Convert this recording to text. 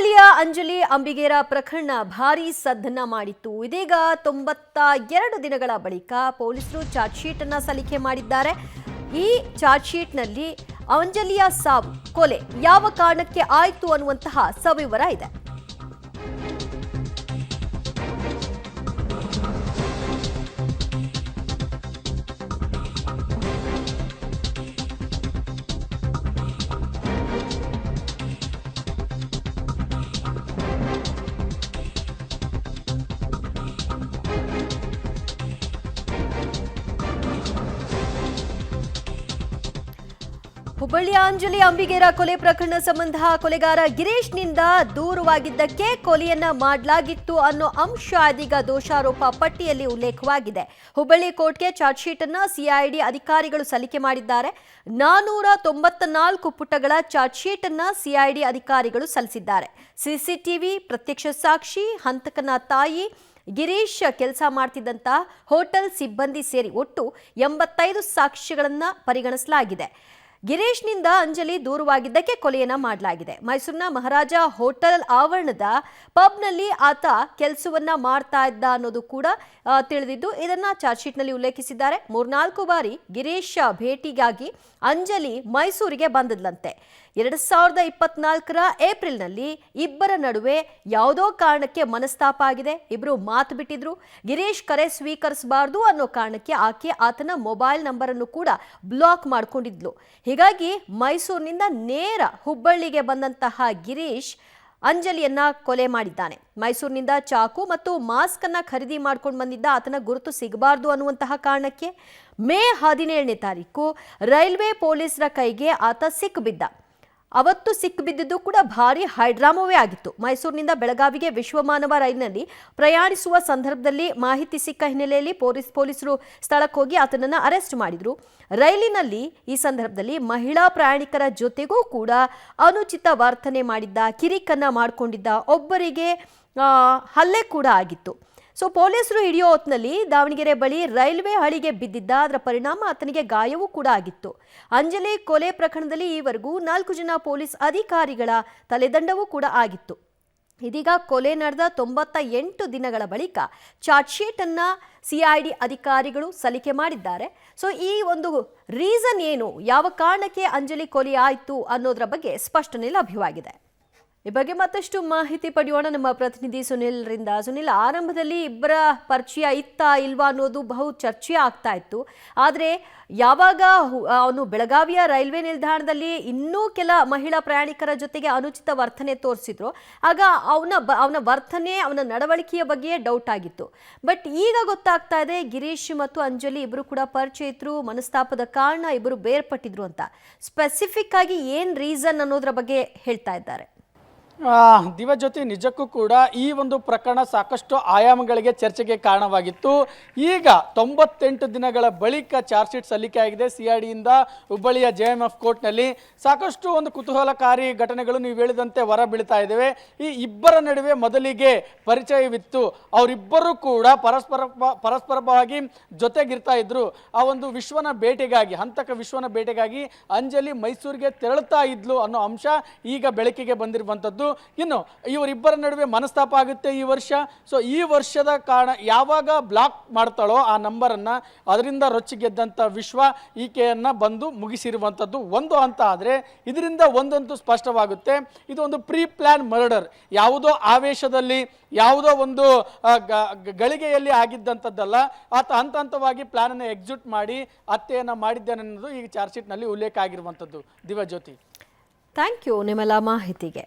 ಹುಬ್ಬಳ್ಳಿಯ ಅಂಜಲಿ ಅಂಬಿಗೇರ ಪ್ರಕರಣ ಭಾರೀ ಸದ್ದನ್ನ ಮಾಡಿತ್ತು. ಇದೀಗ ತೊಂಬತ್ತ ಎರಡು ದಿನಗಳ ಬಳಿಕ ಪೊಲೀಸರು ಚಾರ್ಜ್ ಶೀಟ್ ಅನ್ನ ಸಲ್ಲಿಕೆ ಮಾಡಿದ್ದಾರೆ. ಈ ಚಾರ್ಜ್ ಶೀಟ್ನಲ್ಲಿ ಅಂಜಲಿಯ ಸಾವು ಕೊಲೆ ಯಾವ ಕಾರಣಕ್ಕೆ ಆಯಿತು ಅನ್ನುವಂತಹ ಸವಿವರ ಇದೆ. ಹುಬ್ಬಳ್ಳಿಯ ಅಂಜಲಿ ಅಂಬಿಗೇರ ಕೊಲೆ ಪ್ರಕರಣ ಸಂಬಂಧ ಕೊಲೆಗಾರ ಗಿರೀಶ್ನಿಂದ ದೂರವಾಗಿದ್ದಕ್ಕೆ ಕೊಲೆಯನ್ನ ಮಾಡಲಾಗಿತ್ತು ಅನ್ನೋ ಅಂಶ ಇದೀಗ ದೋಷಾರೋಪ ಪಟ್ಟಿಯಲ್ಲಿ ಉಲ್ಲೇಖವಾಗಿದೆ. ಹುಬ್ಬಳ್ಳಿ ಕೋರ್ಟ್ಗೆ ಚಾರ್ಜ್ ಶೀಟ್ ಅನ್ನ ಸಿಐಡಿ ಅಧಿಕಾರಿಗಳು ಸಲ್ಲಿಕೆ ಮಾಡಿದ್ದಾರೆ. ನಾನೂರ ತೊಂಬತ್ತ ನಾಲ್ಕು ಪುಟಗಳ ಚಾರ್ಜ್ ಶೀಟ್ ಅನ್ನ ಸಿಐಡಿ ಅಧಿಕಾರಿಗಳು ಸಲ್ಲಿಸಿದ್ದಾರೆ. ಸಿಸಿಟಿವಿ ಪ್ರತ್ಯಕ್ಷ ಸಾಕ್ಷಿ, ಹಂತಕನ ತಾಯಿ, ಗಿರೀಶ್ ಕೆಲಸ ಮಾಡ್ತಿದ್ದಂಥ ಹೋಟೆಲ್ ಸಿಬ್ಬಂದಿ ಸೇರಿ ಒಟ್ಟು ಎಂಬತ್ತೈದು ಸಾಕ್ಷ್ಯಗಳನ್ನ ಪರಿಗಣಿಸಲಾಗಿದೆ. ಗಿರೀಶ್ನಿಂದ ಅಂಜಲಿ ದೂರವಾಗಿದ್ದಕ್ಕೆ ಕೊಲೆಯನ್ನ ಮಾಡಲಾಗಿದೆ. ಮೈಸೂರಿನ ಮಹಾರಾಜ ಹೋಟೆಲ್ ಆವರಣದ ಪಬ್ನಲ್ಲಿ ಆತ ಕೆಲಸವನ್ನ ಮಾಡ್ತಾ ಇದ್ದ ಅನ್ನೋದು ಕೂಡ ತಿಳಿದಿದ್ದು, ಇದನ್ನ ಚಾರ್ಜ್ ಶೀಟ್ನಲ್ಲಿ ಉಲ್ಲೇಖಿಸಿದ್ದಾರೆ. ಮೂರ್ನಾಲ್ಕು ಬಾರಿ ಗಿರೀಶ್ ಭೇಟಿಗಾಗಿ ಅಂಜಲಿ ಮೈಸೂರಿಗೆ ಬಂದದ್ಲಂತೆ. ಎರಡ್ ಸಾವಿರದ ಇಪ್ಪತ್ನಾಲ್ಕರ ಏಪ್ರಿಲ್ನಲ್ಲಿ ಇಬ್ಬರ ನಡುವೆ ಯಾವುದೋ ಕಾರಣಕ್ಕೆ ಮನಸ್ತಾಪ ಆಗಿದೆ. ಇಬ್ಬರು ಮಾತು ಬಿಟ್ಟಿದ್ರು. ಗಿರೀಶ್ ಕರೆ ಸ್ವೀಕರಿಸಬಾರ್ದು ಅನ್ನೋ ಕಾರಣಕ್ಕೆ ಆಕೆ ಆತನ ಮೊಬೈಲ್ ನಂಬರನ್ನು ಕೂಡ ಬ್ಲಾಕ್ ಮಾಡಿಕೊಂಡಿದ್ಲು. ಹೀಗಾಗಿ ಮೈಸೂರಿನಿಂದ ನೇರ ಹುಬ್ಬಳ್ಳಿಗೆ ಬಂದಂತಹ ಗಿರೀಶ್ ಅಂಜಲಿಯನ್ನ ಕೊಲೆ ಮಾಡಿದ್ದಾನೆ. ಮೈಸೂರಿನಿಂದ ಚಾಕು ಮತ್ತು ಮಾಸ್ಕ್ ಅನ್ನ ಖರೀದಿ ಮಾಡ್ಕೊಂಡು ಬಂದಿದ್ದ ಆತನ ಗುರುತು ಸಿಗಬಾರ್ದು ಅನ್ನುವಂತಹ ಕಾರಣಕ್ಕೆ ಮೇ ಹದಿನೇಳನೇ ತಾರೀಕು ರೈಲ್ವೆ ಪೊಲೀಸರ ಕೈಗೆ ಆತ ಸಿಕ್ಕಿಬಿದ್ದ ಅವತ್ತು ಸಿಕ್ಕಿಬಿದ್ದಿದ್ದು ಕೂಡ ಭಾರಿ ಹೈಡ್ರಾಮವೇ ಆಗಿತ್ತು. ಮೈಸೂರಿನಿಂದ ಬೆಳಗಾವಿಗೆ ವಿಶ್ವಮಾನವ ರೈಲಿನಲ್ಲಿ ಪ್ರಯಾಣಿಸುವ ಸಂದರ್ಭದಲ್ಲಿ ಮಾಹಿತಿ ಸಿಕ್ಕ ಹಿನ್ನೆಲೆಯಲ್ಲಿ ಪೊಲೀಸ್ ಪೊಲೀಸರು ಸ್ಥಳಕ್ಕೆ ಹೋಗಿ ಆತನನ್ನು ಅರೆಸ್ಟ್ ಮಾಡಿದ್ರು. ರೈಲಿನಲ್ಲಿ ಈ ಸಂದರ್ಭದಲ್ಲಿ ಮಹಿಳಾ ಪ್ರಯಾಣಿಕರ ಜೊತೆಗೂ ಕೂಡ ಅನುಚಿತ ವರ್ತನೆ ಮಾಡಿದ್ದ ಕಿರಿಕನ್ನ ಮಾಡಿಕೊಂಡಿದ್ದ ಒಬ್ಬರಿಗೆ ಹಲ್ಲೆ ಕೂಡ ಆಗಿತ್ತು. ಸೊ ಪೊಲೀಸರು ಹಿಡಿಯೋ ಹೊತ್ತಿನಲ್ಲಿ ದಾವಣಗೆರೆ ಬಳಿ ರೈಲ್ವೆ ಹಳಿಗೆ ಬಿದ್ದಿದ್ದ ಅದರ ಪರಿಣಾಮ ಆತನಿಗೆ ಗಾಯವೂ ಕೂಡ ಆಗಿತ್ತು. ಅಂಜಲಿ ಕೊಲೆ ಪ್ರಕರಣದಲ್ಲಿ ಈವರೆಗೂ ನಾಲ್ಕು ಜನ ಪೊಲೀಸ್ ಅಧಿಕಾರಿಗಳ ತಲೆದಂಡವೂ ಕೂಡ ಆಗಿತ್ತು. ಇದೀಗ ಕೊಲೆ ನಡೆದ ತೊಂಬತ್ತ ಎಂಟು ದಿನಗಳ ಬಳಿಕ ಚಾರ್ಜ್ ಶೀಟ್ ಅನ್ನ ಸಿಐಡಿ ಅಧಿಕಾರಿಗಳು ಸಲ್ಲಿಕೆ ಮಾಡಿದ್ದಾರೆ. ಸೊ ಈ ಒಂದು ರೀಸನ್ ಏನು? ಯಾವ ಕಾರಣಕ್ಕೆ ಅಂಜಲಿ ಕೊಲೆ ಆಯಿತು ಅನ್ನೋದರ ಬಗ್ಗೆ ಸ್ಪಷ್ಟನೆ ಲಭ್ಯವಾಗಿದೆ. ಈ ಬಗ್ಗೆ ಮತ್ತಷ್ಟು ಮಾಹಿತಿ ಪಡೆಯೋಣ. ನಮ್ಮ ಪ್ರತಿನಿಧಿ ಸುನಿಲ್ರಿಂದ ಸುನಿಲ್, ಆರಂಭದಲ್ಲಿ ಇಬ್ಬರ ಪರಿಚಯ ಇತ್ತಾ ಇಲ್ವಾ ಅನ್ನೋದು ಬಹು ಚರ್ಚೆ ಆಗ್ತಾ ಇತ್ತು. ಆದರೆ ಯಾವಾಗ ಅವನು ಬೆಳಗಾವಿಯ ರೈಲ್ವೆ ನಿಲ್ದಾಣದಲ್ಲಿ ಇನ್ನೂ ಕೆಲ ಮಹಿಳಾ ಪ್ರಯಾಣಿಕರ ಜೊತೆಗೆ ಅನುಚಿತ ವರ್ತನೆ ತೋರಿಸಿದ್ರು. ಆಗ ಅವನ ಅವನ ವರ್ತನೆ, ಅವನ ನಡವಳಿಕೆಯ ಬಗ್ಗೆ ಡೌಟ್ ಆಗಿತ್ತು. ಬಟ್ ಈಗ ಗೊತ್ತಾಗ್ತಾ ಇದೆ, ಗಿರೀಶ್ ಮತ್ತು ಅಂಜಲಿ ಇಬ್ಬರು ಕೂಡ ಪರಿಚಯ ಇದ್ರು, ಮನಸ್ತಾಪದ ಕಾರಣ ಇಬ್ಬರು ಬೇರ್ಪಟ್ಟಿದ್ರು ಅಂತ. ಸ್ಪೆಸಿಫಿಕ್ ಆಗಿ ಏನ್ ರೀಸನ್ ಅನ್ನೋದ್ರ ಬಗ್ಗೆ ಹೇಳ್ತಾ ಇದ್ದಾರೆ. ದಿವಜ್ಯೋತಿ ನಿಜಕ್ಕೂ ಕೂಡ ಈ ಒಂದು ಪ್ರಕರಣ ಸಾಕಷ್ಟು ಆಯಾಮಗಳಿಗೆ ಚರ್ಚೆಗೆ ಕಾರಣವಾಗಿತ್ತು. ಈಗ ತೊಂಬತ್ತೆಂಟು ದಿನಗಳ ಬಳಿಕ ಚಾರ್ಜ್ ಶೀಟ್ ಸಲ್ಲಿಕೆ ಆಗಿದೆ. ಸಿ ಐ ಡಿಯಿಂದ ಹುಬ್ಬಳ್ಳಿಯ ಜೆ ಎಂ ಎಫ್ ಕೋರ್ಟ್ನಲ್ಲಿ ಸಾಕಷ್ಟು ಒಂದು ಕುತೂಹಲಕಾರಿ ಘಟನೆಗಳು ನೀವು ಹೇಳಿದಂತೆ ಹೊರ ಬೀಳ್ತಾ ಇದ್ದೇವೆ. ಈ ಇಬ್ಬರ ನಡುವೆ ಮೊದಲಿಗೆ ಪರಿಚಯವಿತ್ತು. ಅವರಿಬ್ಬರೂ ಕೂಡ ಪರಸ್ಪರ ಪರಸ್ಪರವಾಗಿ ಜೊತೆಗಿರ್ತಾ ಇದ್ರು. ಆ ಒಂದು ವಿಶ್ವನ ಭೇಟಿಗಾಗಿ, ಹಂತಕ ವಿಶ್ವನ ಭೇಟಿಗಾಗಿ ಅಂಜಲಿ ಮೈಸೂರಿಗೆ ತೆರಳುತ್ತಾ ಇದ್ಲು ಅನ್ನೋ ಅಂಶ ಈಗ ಬೆಳಕಿಗೆ ಬಂದಿರುವಂಥದ್ದು. ಇನ್ನು ಇವರಿಬ್ಬರ ನಡುವೆ ಮನಸ್ತಾಪ ಆಗುತ್ತೆ ಈ ವರ್ಷ. ಸೊ ಈ ವರ್ಷದ ಕಾರಣ ಯಾವಾಗ ಬ್ಲಾಕ್ ಮಾಡ್ತಾಳೋ ಆ ನಂಬರನ್ನು ಅದರಿಂದ ರೊಚ್ಚಿಗೆದ್ದಂಥ ವಿಶ್ವ ಈಕೆಯನ್ನು ಬಂದು ಮುಗಿಸಿರುವಂಥದ್ದು ಒಂದು ಅಂತ ಆದರೆ ಇದರಿಂದ ಒಂದಂತೂ ಸ್ಪಷ್ಟವಾಗುತ್ತೆ. ಇದು ಒಂದು ಪ್ರೀ ಪ್ಲ್ಯಾನ್ ಮರ್ಡರ್ ಯಾವುದೋ ಆವೇಶದಲ್ಲಿ, ಯಾವುದೋ ಒಂದು ಗಳಿಗೆಯಲ್ಲಿ ಆಗಿದ್ದಂಥದ್ದಲ್ಲ ಆತ ಹಂತ ಹಂತವಾಗಿ ಪ್ಲ್ಯಾನನ್ನು ಎಕ್ಸಿಕ್ಯೂಟ್ ಮಾಡಿ ಹತ್ಯೆಯನ್ನು ಮಾಡಿದ್ದೇನೆ ಅನ್ನೋದು ಈ ಚಾರ್ಜ್ ಶೀಟ್ನಲ್ಲಿ ಉಲ್ಲೇಖ ಆಗಿರುವಂಥದ್ದು ದಿವಜ್ಯೋತಿ ಥ್ಯಾಂಕ್ ಯು ನಿಮ್ಮೆಲ್ಲ ಮಾಹಿತಿಗೆ.